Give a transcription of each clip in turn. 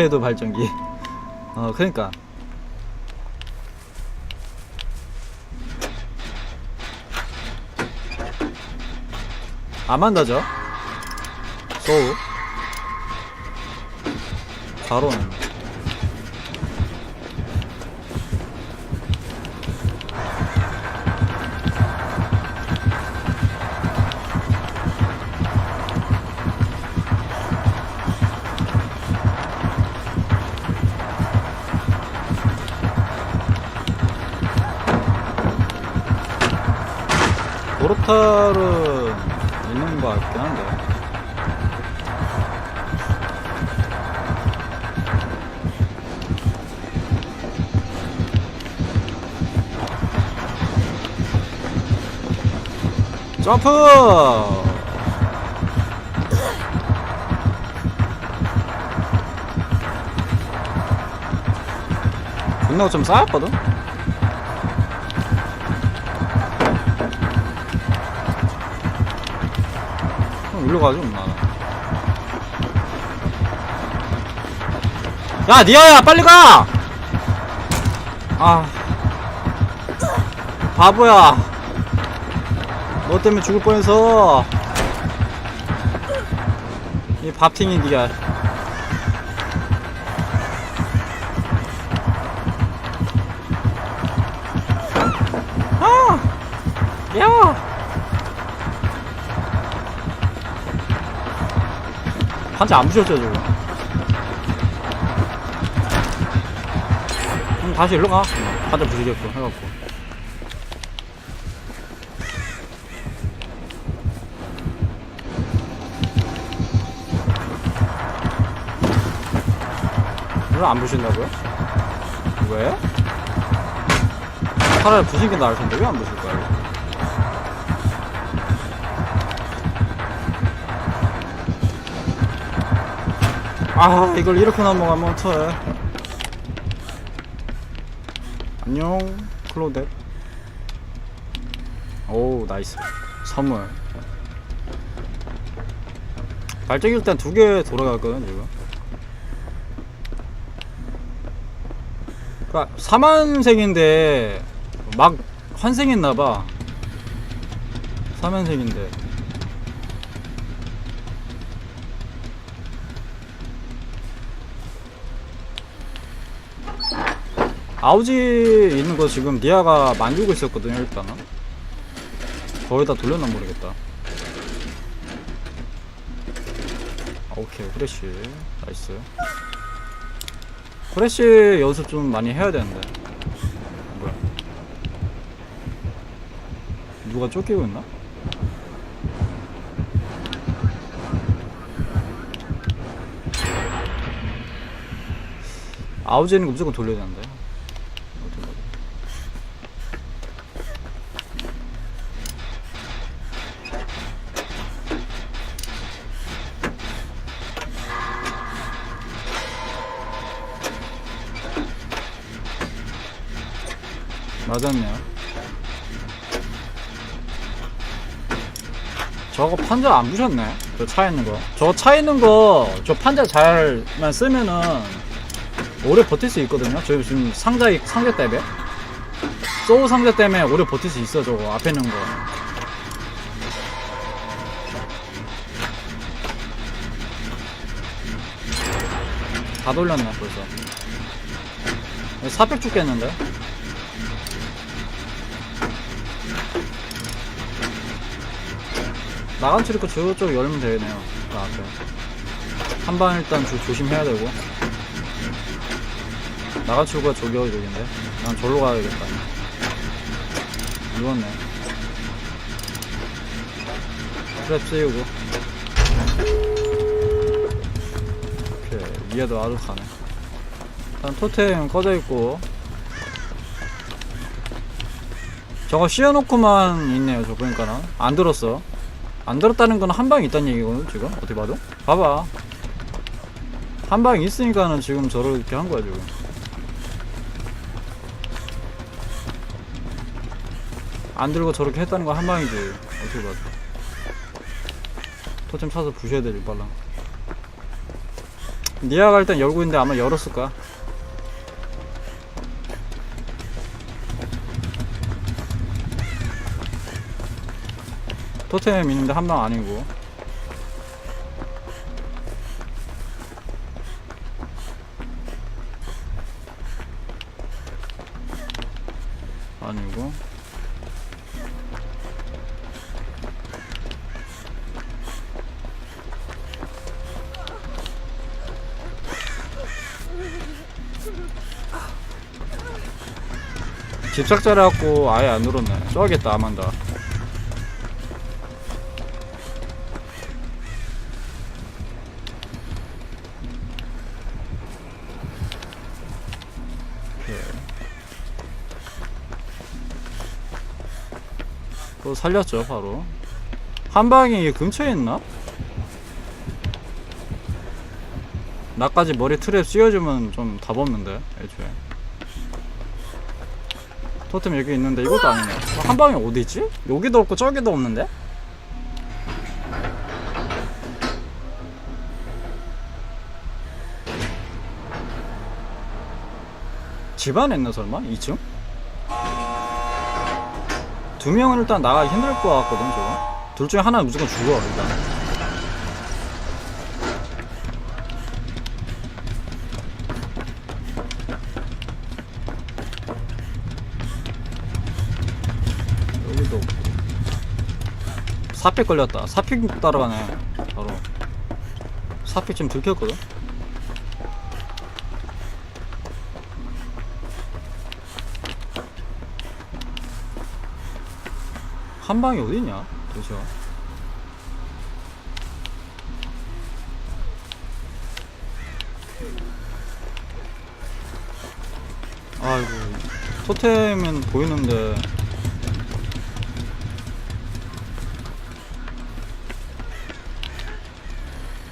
해도 발전기. 어, 그러니까. 아만다죠? 소우. 바로는. 보르탈은 있는 거 같긴 한데. 점프! 분노가 좀 쌓였거든? 일로 가죠, 나는. 야, 니아야, 빨리 가! 아. 바보야. 너 때문에 죽을 뻔해서. 이 밥팅이 니가. 한자 안 부셨죠, 지금? 그럼 다시 일로 가. 한자 부시겠고, 해갖고. 물을 안 부신다고요? 왜? 차라리 부신 게 나을 텐데 왜 안 부실까요? 아 이걸 이렇게 넘어가면 어떡해. 안녕 클로덱. 오 나이스. 선물. 발전기 일단 두 개 돌아가거든 지금. 그니까 사만색인데 막 환생했나봐. 사만색인데 아우지 있는 거 지금 니아가 만들고 있었거든요 일단은. 거의 다 돌렸나 모르겠다. 아, 오케이. 후레쉬. 나이스. 후레쉬 연습 좀 많이 해야 되는데. 뭐야. 누가 쫓기고 있나? 아우지 있는 거 무조건 돌려야 되는데 맞았네요. 저거 판자 안 부셨네. 저 차에 있는 거. 저 차에 있는 거, 저 판자 잘만 쓰면은 오래 버틸 수 있거든요. 저 지금 상자, 상자 때문에. 소우 상자 때문에 오래 버틸 수 있어, 저거. 앞에 있는 거. 다 돌렸네, 벌써. 400 죽겠는데? 나간 출입구 저쪽 열면 되겠네요. 그 앞에. 한방 일단 조, 조심해야 되고. 나간 출구가 저기요, 저긴데. 난 절로 가야겠다. 누웠네. 트랩 쓰이고. 오케이. 아주 가네. 일단 토템 꺼져 있고. 저거 씌워놓고만 있네요, 저 보니까는. 안 들었어. 안 들었다는 건 한 방 있다는 얘기거든 지금? 어떻게 봐도? 봐봐. 한 방 있으니까는 지금 저렇게 한 거야 지금. 안 들고 저렇게 했다는 건 한 방이지. 어떻게 봐도. 토템 차서 부셔야 되지 빨라 니아가 일단 열고 있는데 아마 열었을 거야. 토템 있는데 한 방 아니고. 아니고. 집착자라고 아예 안 눌렀네. 써야겠다, 아만다. 또 살렸죠, 바로. 한 방이 근처에 있나? 나까지 머리 트랩 씌워주면 좀 답 없는데, 애초에. 토템 여기 있는데 이것도 아니네. 어, 한 방에 어디 있지? 여기도 없고 저기도 없는데? 집 안에 있나 설마? 2층? 두 명은 일단 나가기 힘들 것 같거든 저거. 둘 중에 하나는 무조건 죽어 일단. 여기도. 사픽 걸렸다. 사픽 따라가네. 바로. 사픽 지금 들켰거든. 한 방이 어디냐? 도대체. 아이고 토템은 보이는데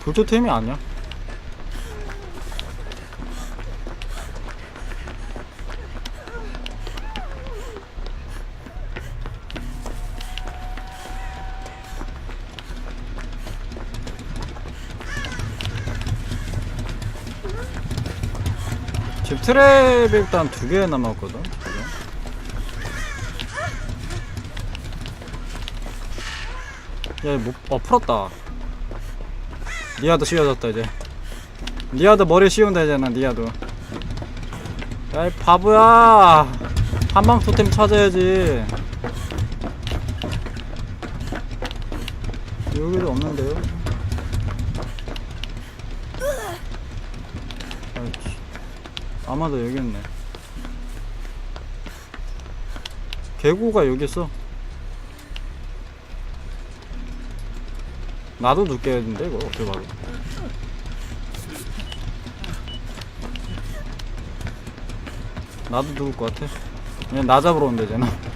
불토템이 아니야. 지금 트랩이 일단 두 개 남았거든. 지금. 야, 못, 어, 풀었다. 니아도 씌워졌다, 이제. 니아도 머리 씌운다, 이제는, 니아도. 야, 이 바보야! 한방 토템 찾아야지. 여기도 없는데요? 아마도 여기 있네. 개구가 여기 있어. 나도 늦겠는데 이거 어떻게 봐도. 나도 누울 것 같아. 그냥 나 잡으러 온대 쟤는.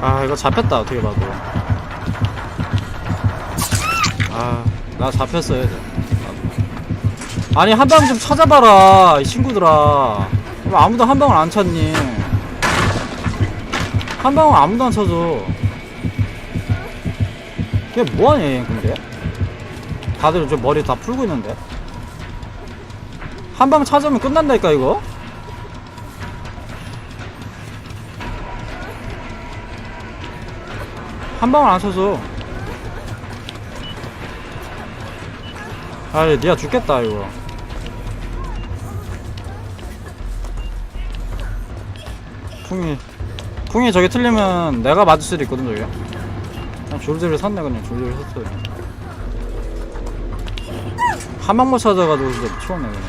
아 이거 잡혔다 어떻게 봐도. 아나 잡혔어요. 이제. 아니 한 방 좀 찾아봐라 이 친구들아 왜 아무도 한 방을 안 찾니 한 방을 아무도 안 찾아 걔 뭐하냐 얘 근데 다들 좀 머리 다 풀고 있는데 한 방 찾으면 끝난다니까 이거 한 방을 안 쳐서 아이 니가 죽겠다 이거. 풍이 풍이 저기 틀리면 내가 맞을 수도 있거든 저기 그냥 졸졸이 샀네 그냥 졸졸이 샀어요. 한 방만 찾아가지고 진짜 미쳤네 그냥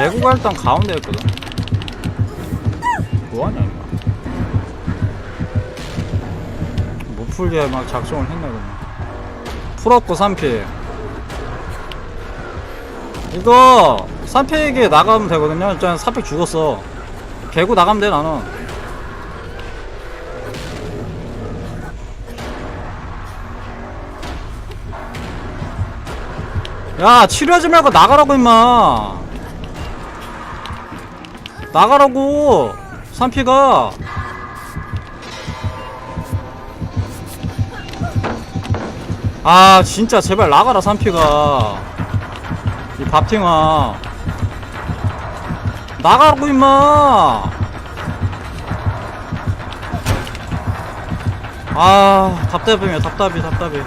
개구가 일단 가운데 있거든. 뭐하냐 이거. 못 풀게 막 작성을 했네 그냥. 풀었고 3피 이거 3팩에 나가면 되거든요. 일단 4팩 죽었어. 개고 나가면 돼 나는. 야 치료하지 말고 나가라고 임마 나가라고 3피가. 아 진짜 제발 나가라 3피가. 이 밥팅아. 나가라고 임마. 아 답답이네 답답이 답답이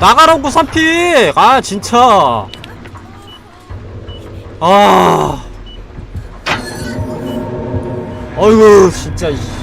나가라고 3피! 아 진짜. 아. 어이구 진짜 이.